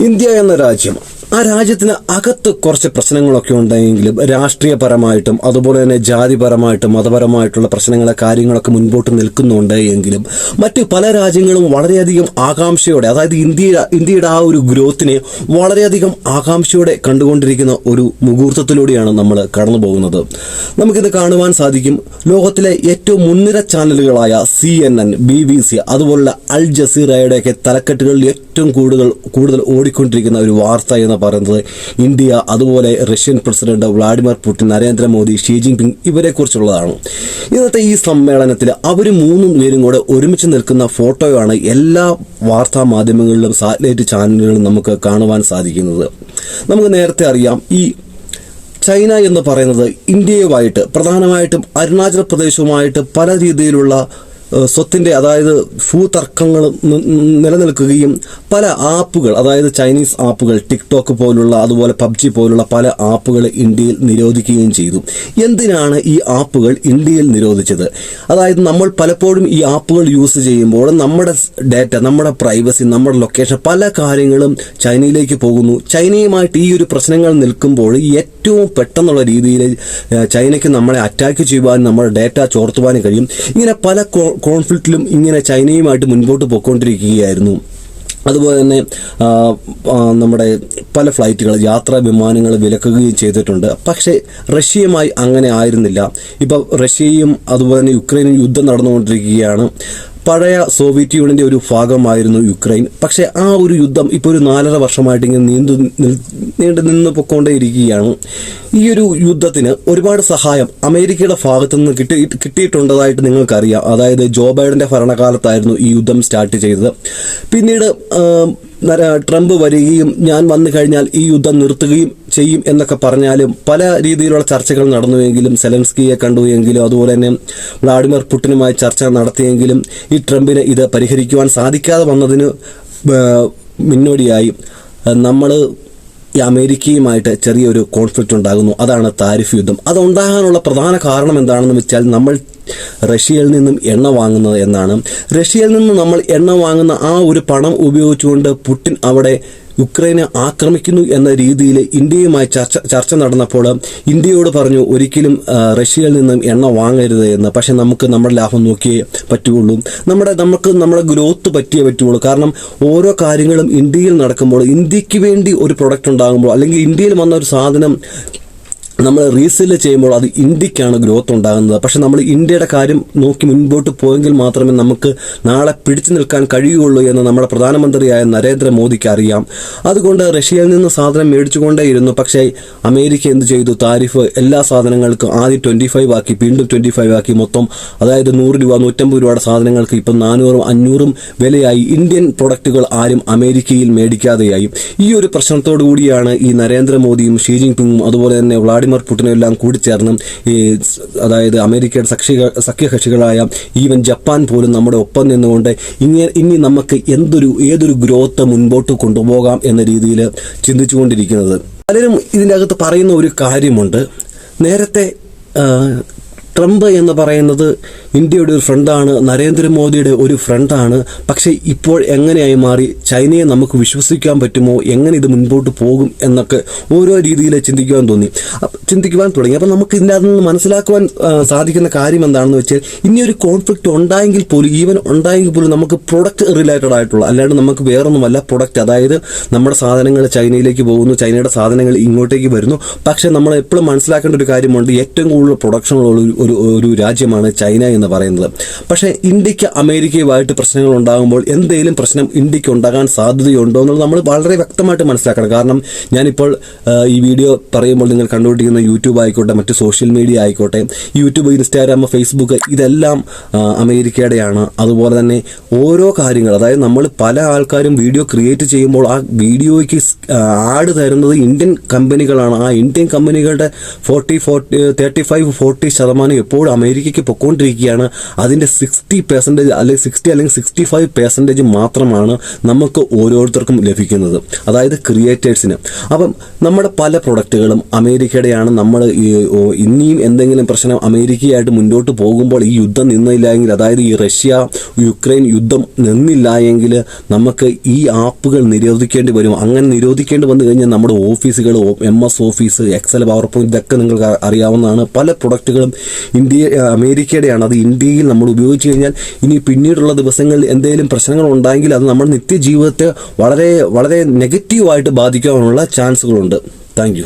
India എന്ന രാജ്യം. ആ രാജ്യത്തിന് അകത്ത് കുറച്ച് പ്രശ്നങ്ങളൊക്കെ ഉണ്ടെങ്കിലും രാഷ്ട്രീയപരമായിട്ടും അതുപോലെ തന്നെ ജാതിപരമായിട്ടും മതപരമായിട്ടുള്ള പ്രശ്നങ്ങളെ കാര്യങ്ങളൊക്കെ മുൻപോട്ട് നിൽക്കുന്നുണ്ട് എങ്കിലും മറ്റ് പല രാജ്യങ്ങളും വളരെയധികം ആകാംക്ഷയോടെ അതായത് ഇന്ത്യ ഇന്ത്യയുടെ ആ ഒരു ഗ്രോത്തിനെ വളരെയധികം ആകാംക്ഷയോടെ കണ്ടുകൊണ്ടിരിക്കുന്ന ഒരു മുഹൂർത്തത്തിലൂടെയാണ് നമ്മൾ കടന്നു പോകുന്നത് നമുക്കിത് കാണുവാൻ സാധിക്കും. ലോകത്തിലെ ഏറ്റവും മുൻനിര ചാനലുകളായ C N N B B C അതുപോലുള്ള അൽ ജസീറയുടെയൊക്കെ തലക്കെട്ടുകളിൽ ഏറ്റവും കൂടുതൽ കൂടുതൽ ഓടിക്കൊണ്ടിരിക്കുന്ന ഒരു വാർത്ത എന്ന് പറയുന്നത് ഇന്ത്യ അതുപോലെ Russian president Vladimir Putin Narendra Modi Xi ഇവരെ കുറിച്ചുള്ളതാണ് ഇന്നത്തെ ഈ സമ്മേളനത്തിൽ അവർ മൂന്നും പേരും കൂടെ ഒരുമിച്ച് നിൽക്കുന്ന ഫോട്ടോയാണ് എല്ലാ വാർത്താ മാധ്യമങ്ങളിലും സാറ്റലൈറ്റ് ചാനലുകളിലും നമുക്ക് കാണുവാൻ സാധിക്കുന്നത്. നമുക്ക് നേരത്തെ അറിയാം ഈ ചൈന എന്ന് പറയുന്നത് ഇന്ത്യയുമായിട്ട് പ്രധാനമായിട്ടും അരുണാചൽ പ്രദേശവുമായിട്ട് പല രീതിയിലുള്ള ഏഹ്, സ്വത്തിന്റെ അതായത് ഭൂതർക്കങ്ങൾ തർക്കങ്ങൾ നിലനിൽക്കുകയും പല ആപ്പുകൾ അതായത് ചൈനീസ് ആപ്പുകൾ ടിക്ടോക്ക് പോലുള്ള അതുപോലെ പബ്ജി പോലുള്ള പല ആപ്പുകൾ ഇന്ത്യയിൽ നിരോധിക്കുകയും ചെയ്തു. എന്തിനാണ് ഈ ആപ്പുകൾ ഇന്ത്യയിൽ നിരോധിച്ചത്? അതായത് നമ്മൾ പലപ്പോഴും ഈ ആപ്പുകൾ യൂസ് ചെയ്യുമ്പോൾ നമ്മുടെ ഡേറ്റ നമ്മുടെ പ്രൈവസി നമ്മുടെ ലൊക്കേഷൻ പല കാര്യങ്ങളും ചൈനയിലേക്ക് പോകുന്നു. ചൈനയുമായിട്ട് ഈ ഒരു പ്രശ്നങ്ങൾ നിൽക്കുമ്പോൾ ഏറ്റവും പെട്ടെന്നുള്ള രീതിയിൽ ചൈനയ്ക്ക് നമ്മളെ അറ്റാക്ക് ചെയ്യുവാനും നമ്മുടെ ഡേറ്റ ചോർത്തുവാനും കഴിയും. ഇങ്ങനെ പല കോൺഫ്ലിക്റ്റിലും ഇങ്ങനെ ചൈനയുമായിട്ട് മുൻപോട്ട് പോയിക്കൊണ്ടിരിക്കുകയായിരുന്നു. അതുപോലെ തന്നെ നമ്മുടെ പല ഫ്ലൈറ്റുകൾ യാത്രാ വിമാനങ്ങൾ വിലക്കുകയും ചെയ്തിട്ടുണ്ട്. പക്ഷേ റഷ്യയുമായി അങ്ങനെ ആയിരുന്നില്ല. ഇപ്പോൾ റഷ്യയും അതുപോലെ തന്നെ യുക്രൈനും യുദ്ധം നടന്നുകൊണ്ടിരിക്കുകയാണ്. പഴയ സോവിയറ്റ് യൂണിയന്റെ ഒരു ഭാഗമായിരുന്നു യുക്രൈൻ. പക്ഷെ ആ ഒരു യുദ്ധം ഇപ്പോൾ ഒരു നാലര വർഷമായിട്ട് ഇങ്ങനെ നീണ്ടു നീണ്ടു നിന്ന് പൊക്കോണ്ടേയിരിക്കുകയാണ് ഈ ഒരു യുദ്ധത്തിന് ഒരുപാട് സഹായം അമേരിക്കയുടെ ഭാഗത്തു നിന്ന് കിട്ടി കിട്ടിയിട്ടുണ്ടതായിട്ട് നിങ്ങൾക്കറിയാം. അതായത് ജോ ബൈഡന്റെ ഭരണകാലത്തായിരുന്നു ഈ യുദ്ധം സ്റ്റാർട്ട് ചെയ്തത്. പിന്നീട് ട്രംപ് വരികയും ഞാൻ വന്നു കഴിഞ്ഞാൽ ഈ യുദ്ധം നിർത്തുകയും ചെയ്യും എന്നൊക്കെ പറഞ്ഞാലും പല രീതിയിലുള്ള ചർച്ചകൾ നടന്നുവെങ്കിലും സെലൻസ്കിയെ കണ്ടുവെങ്കിലും അതുപോലെ തന്നെ വ്ളാഡിമിർ പുട്ടിനുമായി ചർച്ച നടത്തിയെങ്കിലും ഈ ട്രംപിന് ഇത് പരിഹരിക്കുവാൻ സാധിക്കാതെ വന്നതിന് മുന്നോടിയായി. നമ്മൾ ഈ അമേരിക്കയുമായിട്ട് ചെറിയൊരു കോൺഫ്ലിക്റ്റ് ഉണ്ടാകുന്നു. അതാണ് താരിഫ് യുദ്ധം. അതുണ്ടാകാനുള്ള പ്രധാന കാരണം എന്താണെന്ന് വെച്ചാൽ നമ്മൾ റഷ്യയിൽ നിന്നും എണ്ണ വാങ്ങുന്നത് എന്നാണ്. റഷ്യയിൽ നിന്ന് നമ്മൾ എണ്ണ വാങ്ങുന്ന ആ ഒരു പണം ഉപയോഗിച്ചുകൊണ്ട് പുടിൻ അവിടെ യുക്രൈനെ ആക്രമിക്കുന്നു എന്ന രീതിയിൽ ഇന്ത്യയുമായി ചർച്ച ചർച്ച നടന്നപ്പോൾ ഇന്ത്യയോട് പറഞ്ഞു ഒരിക്കലും റഷ്യയിൽ നിന്നും എണ്ണ വാങ്ങരുത് എന്ന്. പക്ഷെ നമുക്ക് നമ്മുടെ ലാഭം നോക്കിയേ പറ്റുകയുള്ളൂ. നമ്മുടെ നമുക്ക് നമ്മുടെ ഗ്രോത്ത് പറ്റിയേ പറ്റുകയുള്ളൂ. കാരണം ഓരോ കാര്യങ്ങളും ഇന്ത്യയിൽ നടക്കുമ്പോൾ ഇന്ത്യയ്ക്ക് വേണ്ടി ഒരു പ്രൊഡക്റ്റ് ഉണ്ടാകുമ്പോൾ അല്ലെങ്കിൽ ഇന്ത്യയിൽ വന്ന ഒരു സാധനം നമ്മൾ റീസെൽ ചെയ്യുമ്പോൾ അത് ഇന്ത്യക്കാണ് ഗ്രോത്ത് ഉണ്ടാകുന്നത്. പക്ഷെ നമ്മൾ ഇന്ത്യയുടെ കാര്യം നോക്കി മുൻപോട്ട് പോയെങ്കിൽ മാത്രമേ നമുക്ക് നാളെ പിടിച്ചു നിൽക്കാൻ കഴിയുള്ളൂ എന്ന് നമ്മുടെ പ്രധാനമന്ത്രിയായ നരേന്ദ്രമോദിക്ക് അറിയാം. അതുകൊണ്ട് റഷ്യയിൽ നിന്ന് സാധനം മേടിച്ചുകൊണ്ടേയിരുന്നു. പക്ഷേ അമേരിക്ക എന്ത് ചെയ്തു? താരിഫ് എല്ലാ സാധനങ്ങൾക്കും ആദ്യം ട്വന്റി ഫൈവ് ആക്കി വീണ്ടും ട്വന്റി ഫൈവ് ആക്കി. മൊത്തം അതായത് നൂറ് രൂപ നൂറ്റമ്പത് രൂപയുടെ സാധനങ്ങൾക്ക് ഇപ്പം നാനൂറും അഞ്ഞൂറും വിലയായി. ഇന്ത്യൻ പ്രൊഡക്റ്റുകൾ ആരും അമേരിക്കയിൽ മേടിക്കാതെയായി. ഈ ഒരു പ്രശ്നത്തോടു കൂടിയാണ് ഈ നരേന്ദ്രമോദിയും ഷീ ജിൻപിങ്ങും അതുപോലെ തന്നെ വ്ളാഡിമിർ എല്ലാം കൂടിച്ചേർന്ന് ഈ അതായത് അമേരിക്കയുടെ സഖ്യ സഖ്യകക്ഷികളായ ഈവൻ ജപ്പാൻ പോലും നമ്മുടെ ഒപ്പം നിന്നുകൊണ്ട് ഇങ്ങനെ ഇനി നമുക്ക് എന്തൊരു ഏതൊരു ഗ്രോത്ത് മുൻപോട്ട് കൊണ്ടുപോകാം എന്ന രീതിയിൽ ചിന്തിച്ചുകൊണ്ടിരിക്കുന്നത്. പലരും ഇതിന്റെ അകത്ത് പറയുന്ന ഒരു കാര്യമുണ്ട്. നേരത്തെ ട്രംപ് എന്ന് പറയുന്നത് ഇന്ത്യയുടെ ഒരു ഫ്രണ്ടാണ് നരേന്ദ്രമോദിയുടെ ഒരു ഫ്രണ്ടാണ്. പക്ഷേ ഇപ്പോൾ എങ്ങനെയായി മാറി ചൈനയെ നമുക്ക് വിശ്വസിക്കാൻ പറ്റുമോ എങ്ങനെ ഇത് മുൻപോട്ട് പോകും എന്നൊക്കെ ഓരോ രീതിയിൽ ചിന്തിക്കുവാൻ തോന്നി. ചിന്തിക്കുവാൻ തുടങ്ങി. അപ്പം നമുക്ക് അതിൽ നിന്ന് മനസ്സിലാക്കുവാൻ സാധിക്കുന്ന കാര്യം എന്താണെന്ന് വെച്ചാൽ ഇനി ഒരു കോൺഫ്ലിക്റ്റ് ഉണ്ടായെങ്കിൽ പോലും ഈവൻ ഉണ്ടായെങ്കിൽ പോലും നമുക്ക് പ്രൊഡക്റ്റ് റിലേറ്റഡ് ആയിട്ടുള്ള അല്ലാണ്ട് നമുക്ക് വേറൊന്നുമല്ല പ്രൊഡക്റ്റ്. അതായത് നമ്മുടെ സാധനങ്ങൾ ചൈനയിലേക്ക് പോകുന്നു ചൈനയുടെ സാധനങ്ങൾ ഇങ്ങോട്ടേക്ക് വരുന്നു. പക്ഷേ നമ്മൾ എപ്പോഴും മനസ്സിലാക്കേണ്ട ഒരു കാര്യമുണ്ട് ഏറ്റവും കൂടുതൽ പ്രൊഡക്ഷൻ ഉള്ള ഒരു- ഒരു രാജ്യമാണ് ചൈന എന്ന് പറയുന്നത്. പക്ഷേ ഇന്ത്യയ്ക്ക് അമേരിക്കയുമായിട്ട് പ്രശ്നങ്ങൾ ഉണ്ടാകുമ്പോൾ എന്തെങ്കിലും പ്രശ്നം ഇന്ത്യയ്ക്ക് ഉണ്ടാകാൻ സാധ്യതയുണ്ടോ എന്നുള്ളത് നമ്മൾ വളരെ വ്യക്തമായിട്ട് മനസ്സിലാക്കണം. കാരണം ഞാനിപ്പോൾ ഈ വീഡിയോ പറയുമ്പോൾ നിങ്ങൾ കണ്ടുപിടിക്കുന്ന യൂട്യൂബ് ആയിക്കോട്ടെ മറ്റ് സോഷ്യൽ മീഡിയ ആയിക്കോട്ടെ യൂട്യൂബ് ഇൻസ്റ്റാഗ്രാം ഫേസ്ബുക്ക് ഇതെല്ലാം അമേരിക്കയുടെയാണ്. അതുപോലെ തന്നെ ഓരോ കാര്യങ്ങൾ അതായത് നമ്മൾ പല ആൾക്കാരും വീഡിയോ ക്രിയേറ്റ് ചെയ്യുമ്പോൾ ആ വീഡിയോയ്ക്ക് ആഡ് തരുന്നത് ഇന്ത്യൻ കമ്പനികളാണ്. ആ ഇന്ത്യൻ കമ്പനികളുടെ forty forty thirty five forty ശതമാനം എപ്പോഴും അമേരിക്കയ്ക്ക് പൊക്കോണ്ടിരിക്കുകയാണ് അതിന്റെ സിക്സ്റ്റി പെർസെന്റേജ് അല്ലെങ്കിൽ സിക്സ്റ്റി അല്ലെങ്കിൽ സിക്സ്റ്റി ഫൈവ് പെർസെന്റേജ് മാത്രമാണ് നമുക്ക് ഓരോരുത്തർക്കും ലഭിക്കുന്നത്. അതായത് ക്രിയേറ്റേഴ്സിന് അപ്പം നമ്മുടെ പല പ്രൊഡക്റ്റുകളും അമേരിക്കയുടെയാണ്. നമ്മൾ ഇനിയും എന്തെങ്കിലും പ്രശ്നം അമേരിക്കയായിട്ട് മുന്നോട്ട് പോകുമ്പോൾ ഈ യുദ്ധം നിന്നില്ല എങ്കിൽ അതായത് ഈ റഷ്യ യുക്രൈൻ യുദ്ധം നിന്നില്ല എങ്കിൽ നമുക്ക് ഈ ആപ്പുകൾ നിരോധിക്കേണ്ടി വരും. അങ്ങനെ നിരോധിക്കേണ്ടി വന്നു കഴിഞ്ഞാൽ നമ്മുടെ ഓഫീസുകൾ M S Office Excel PowerPoint ഇതൊക്കെ നിങ്ങൾക്ക് അറിയാവുന്നതാണ്. പല പ്രൊഡക്റ്റുകളും ഇന്ത്യ അമേരിക്കയുടെയാണ്. അത് ഇന്ത്യയിൽ നമ്മൾ ഉപയോഗിച്ച് കഴിഞ്ഞാൽ ഇനി പിന്നീടുള്ള ദിവസങ്ങളിൽ എന്തെങ്കിലും പ്രശ്നങ്ങൾ ഉണ്ടായെങ്കിൽ അത് നമ്മുടെ നിത്യജീവിതത്തെ വളരെ വളരെ നെഗറ്റീവായിട്ട് ബാധിക്കാനുള്ള ചാൻസുകളുണ്ട്. താങ്ക്